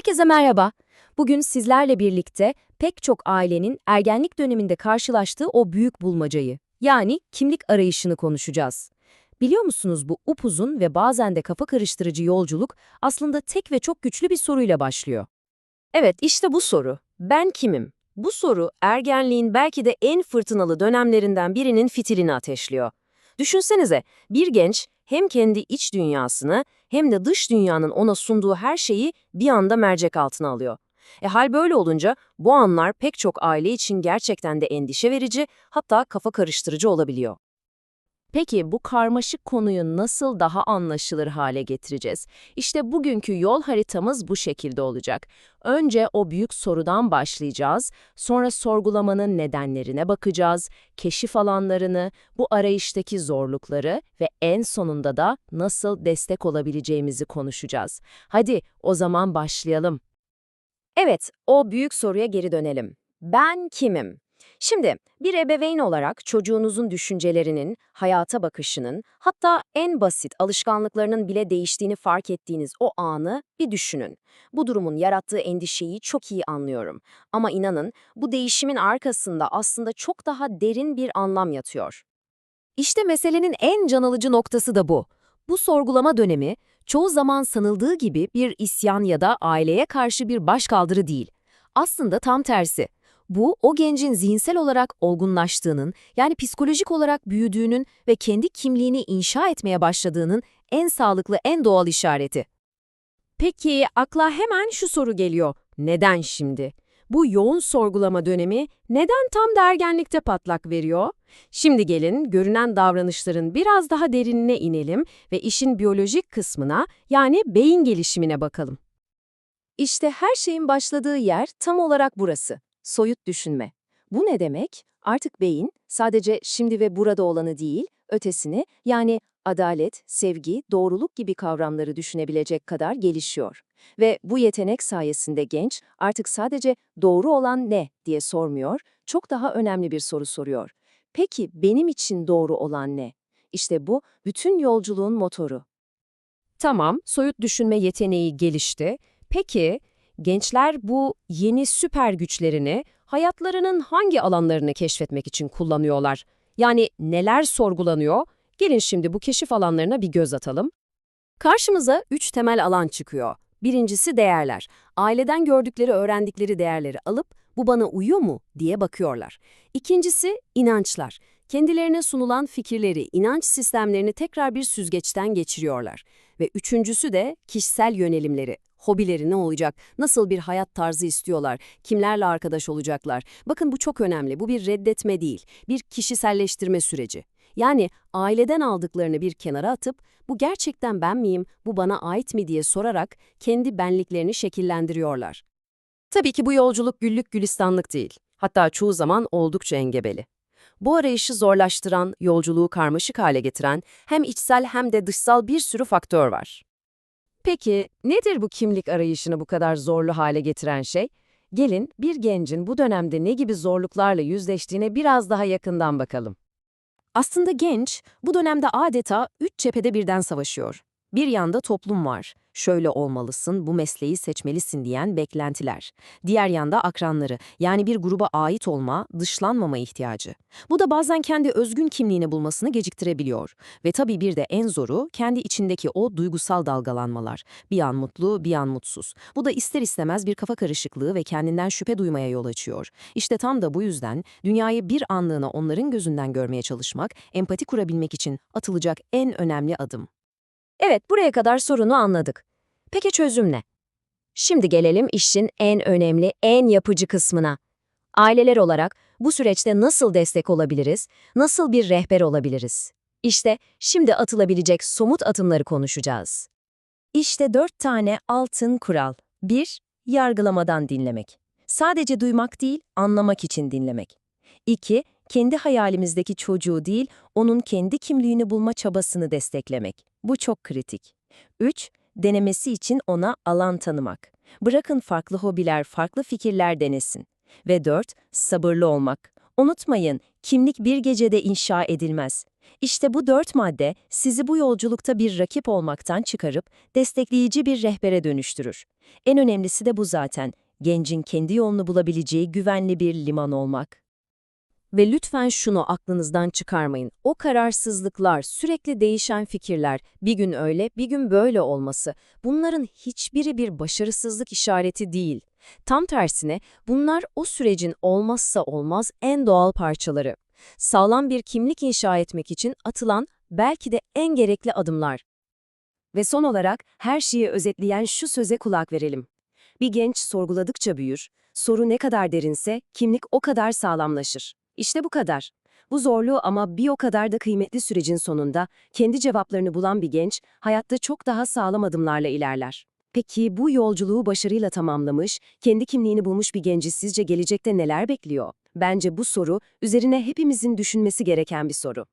Herkese merhaba. Bugün sizlerle birlikte pek çok ailenin ergenlik döneminde karşılaştığı o büyük bulmacayı, yani kimlik arayışını konuşacağız. Biliyor musunuz bu upuzun ve bazen de kafa karıştırıcı yolculuk aslında tek ve çok güçlü bir soruyla başlıyor. Evet, işte bu soru. Ben kimim? Bu soru ergenliğin belki de en fırtınalı dönemlerinden birinin fitilini ateşliyor. Düşünsenize, bir genç hem kendi iç dünyasını hem de dış dünyanın ona sunduğu her şeyi bir anda mercek altına alıyor. E hal böyle olunca bu anlar pek çok aile için gerçekten de endişe verici, hatta kafa karıştırıcı olabiliyor. Peki bu karmaşık konuyu nasıl daha anlaşılır hale getireceğiz? İşte bugünkü yol haritamız bu şekilde olacak. Önce o büyük sorudan başlayacağız, sonra sorgulamanın nedenlerine bakacağız, keşif alanlarını, bu arayıştaki zorlukları ve en sonunda da nasıl destek olabileceğimizi konuşacağız. Hadi o zaman başlayalım. Evet, o büyük soruya geri dönelim. Ben kimim? Şimdi bir ebeveyn olarak çocuğunuzun düşüncelerinin, hayata bakışının, hatta en basit alışkanlıklarının bile değiştiğini fark ettiğiniz o anı bir düşünün. Bu durumun yarattığı endişeyi çok iyi anlıyorum. Ama inanın bu değişimin arkasında aslında çok daha derin bir anlam yatıyor. İşte meselenin en can alıcı noktası da bu. Bu sorgulama dönemi çoğu zaman sanıldığı gibi bir isyan ya da aileye karşı bir başkaldırı değil. Aslında tam tersi. Bu, o gencin zihinsel olarak olgunlaştığının, yani psikolojik olarak büyüdüğünün ve kendi kimliğini inşa etmeye başladığının en sağlıklı, en doğal işareti. Peki, akla hemen şu soru geliyor. Neden şimdi? Bu yoğun sorgulama dönemi neden tam da ergenlikte patlak veriyor? Şimdi gelin, görünen davranışların biraz daha derinine inelim ve işin biyolojik kısmına, yani beyin gelişimine bakalım. İşte her şeyin başladığı yer tam olarak burası soyut düşünme. Bu ne demek? Artık beyin sadece şimdi ve burada olanı değil, ötesini yani adalet, sevgi, doğruluk gibi kavramları düşünebilecek kadar gelişiyor. Ve bu yetenek sayesinde genç artık sadece doğru olan ne diye sormuyor, çok daha önemli bir soru soruyor. Peki benim için doğru olan ne? İşte bu bütün yolculuğun motoru. Tamam, soyut düşünme yeteneği gelişti. Peki Gençler bu yeni süper güçlerini hayatlarının hangi alanlarını keşfetmek için kullanıyorlar? Yani neler sorgulanıyor? Gelin şimdi bu keşif alanlarına bir göz atalım. Karşımıza üç temel alan çıkıyor. Birincisi değerler. Aileden gördükleri, öğrendikleri değerleri alıp bu bana uyuyor mu diye bakıyorlar. İkincisi inançlar. Kendilerine sunulan fikirleri, inanç sistemlerini tekrar bir süzgeçten geçiriyorlar. Ve üçüncüsü de kişisel yönelimleri. Hobileri ne olacak? Nasıl bir hayat tarzı istiyorlar? Kimlerle arkadaş olacaklar? Bakın bu çok önemli. Bu bir reddetme değil, bir kişiselleştirme süreci. Yani aileden aldıklarını bir kenara atıp bu gerçekten ben miyim, bu bana ait mi diye sorarak kendi benliklerini şekillendiriyorlar. Tabii ki bu yolculuk güllük gülistanlık değil. Hatta çoğu zaman oldukça engebeli. Bu arayışı zorlaştıran, yolculuğu karmaşık hale getiren hem içsel hem de dışsal bir sürü faktör var. Peki nedir bu kimlik arayışını bu kadar zorlu hale getiren şey? Gelin bir gencin bu dönemde ne gibi zorluklarla yüzleştiğine biraz daha yakından bakalım. Aslında genç bu dönemde adeta üç cephede birden savaşıyor. Bir yanda toplum var şöyle olmalısın, bu mesleği seçmelisin diyen beklentiler. Diğer yanda akranları, yani bir gruba ait olma, dışlanmama ihtiyacı. Bu da bazen kendi özgün kimliğini bulmasını geciktirebiliyor. Ve tabii bir de en zoru, kendi içindeki o duygusal dalgalanmalar. Bir an mutlu, bir an mutsuz. Bu da ister istemez bir kafa karışıklığı ve kendinden şüphe duymaya yol açıyor. İşte tam da bu yüzden dünyayı bir anlığına onların gözünden görmeye çalışmak, empati kurabilmek için atılacak en önemli adım. Evet, buraya kadar sorunu anladık. Peki çözüm ne? Şimdi gelelim işin en önemli, en yapıcı kısmına. Aileler olarak bu süreçte nasıl destek olabiliriz, nasıl bir rehber olabiliriz? İşte şimdi atılabilecek somut atımları konuşacağız. İşte dört tane altın kural. 1. Yargılamadan dinlemek. Sadece duymak değil, anlamak için dinlemek. 2. Kendi hayalimizdeki çocuğu değil, onun kendi kimliğini bulma çabasını desteklemek. Bu çok kritik. 3 denemesi için ona alan tanımak. Bırakın farklı hobiler, farklı fikirler denesin. Ve 4. Sabırlı olmak. Unutmayın, kimlik bir gecede inşa edilmez. İşte bu dört madde sizi bu yolculukta bir rakip olmaktan çıkarıp destekleyici bir rehbere dönüştürür. En önemlisi de bu zaten, gencin kendi yolunu bulabileceği güvenli bir liman olmak. Ve lütfen şunu aklınızdan çıkarmayın. O kararsızlıklar, sürekli değişen fikirler, bir gün öyle, bir gün böyle olması, bunların hiçbiri bir başarısızlık işareti değil. Tam tersine bunlar o sürecin olmazsa olmaz en doğal parçaları. Sağlam bir kimlik inşa etmek için atılan belki de en gerekli adımlar. Ve son olarak her şeyi özetleyen şu söze kulak verelim. Bir genç sorguladıkça büyür, soru ne kadar derinse kimlik o kadar sağlamlaşır. İşte bu kadar. Bu zorlu ama bir o kadar da kıymetli sürecin sonunda kendi cevaplarını bulan bir genç hayatta çok daha sağlam adımlarla ilerler. Peki bu yolculuğu başarıyla tamamlamış, kendi kimliğini bulmuş bir genci sizce gelecekte neler bekliyor? Bence bu soru üzerine hepimizin düşünmesi gereken bir soru.